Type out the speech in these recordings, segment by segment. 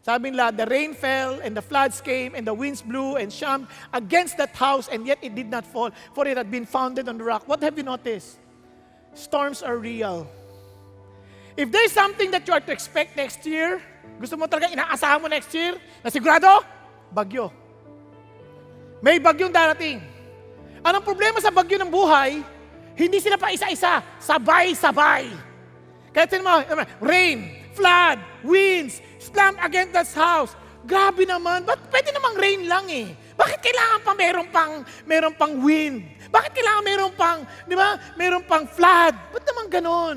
Sabi nila, the rain fell and the floods came and the winds blew and shammed against that house and yet it did not fall for it had been founded on the rock. What have you noticed? Storms are real. If there's something that you are to expect next year, gusto mo talaga inaasahan mo next year, na sigurado, bagyo. May bagyong darating. Anong problema sa bagyo ng buhay? Hindi sila pa isa-isa, sabay-sabay. Kaya tinan mo, rain, flood, winds, slam against that house. Grabe naman, ba't pwede namang rain lang eh? Bakit kailangan pa meron pang, meron pang wind? Bakit kailangan meron pang, di ba, meron pang flood? Ba't naman ganon?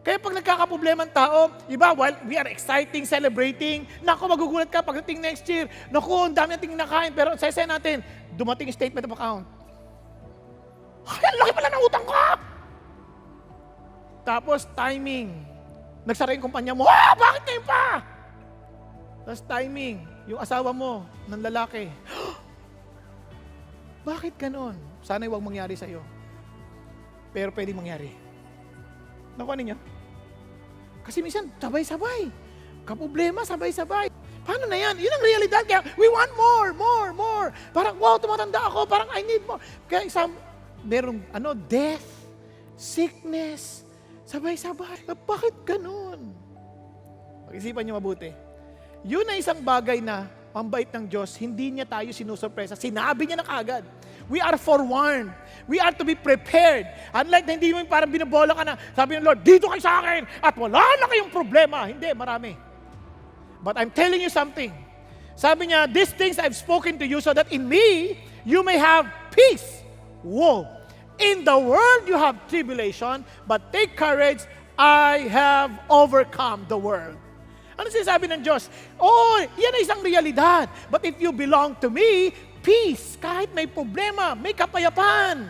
Kaya pag nagkakaproblema ang tao, iba, while we are exciting, celebrating, naku, magugulat ka pagdating next year, naku, ang dami nating nakain, pero sa natin, dumating statement of account. Ay, ang laki pala ng utang ko! Tapos timing. Nagsara yung kumpanya mo, ah, bakit ngayon pa? Tapos timing, yung asawa mo, ng lalaki. bakit ganon? Sana'y huwag mangyari sa'yo. Pero pwede mangyari. Nakuha ninyo? Kasi minsan, sabay-sabay. Kaproblema, sabay-sabay. Paano na yan? Yun ang realidad. Kaya we want more, more, more. Parang, wow, tumatanda ako. Parang I need more. Kaya isang, merong, ano, death, sickness, sabay-sabay. Ah, Bakit ganun? Pag-isipan niyo mabuti. Yun ay isang bagay na pambait ng Diyos, hindi niya tayo sinusurpresa. Sinabi niya na kaagad. We are forewarned. We are to be prepared. Unlike na hindi mo parang binabola ka na, sabi ng Lord, dito kayo sa akin at wala na kayong problema. Hindi, marami. But I'm telling you something. Sabi niya, these things I've spoken to you so that in me, you may have peace. Whoa. In the world you have tribulation, but take courage, I have overcome the world. Ano sinasabi ng Diyos? Oh, yan ay isang realidad. But if you belong to me, peace. Kahit may problema, may kapayapaan.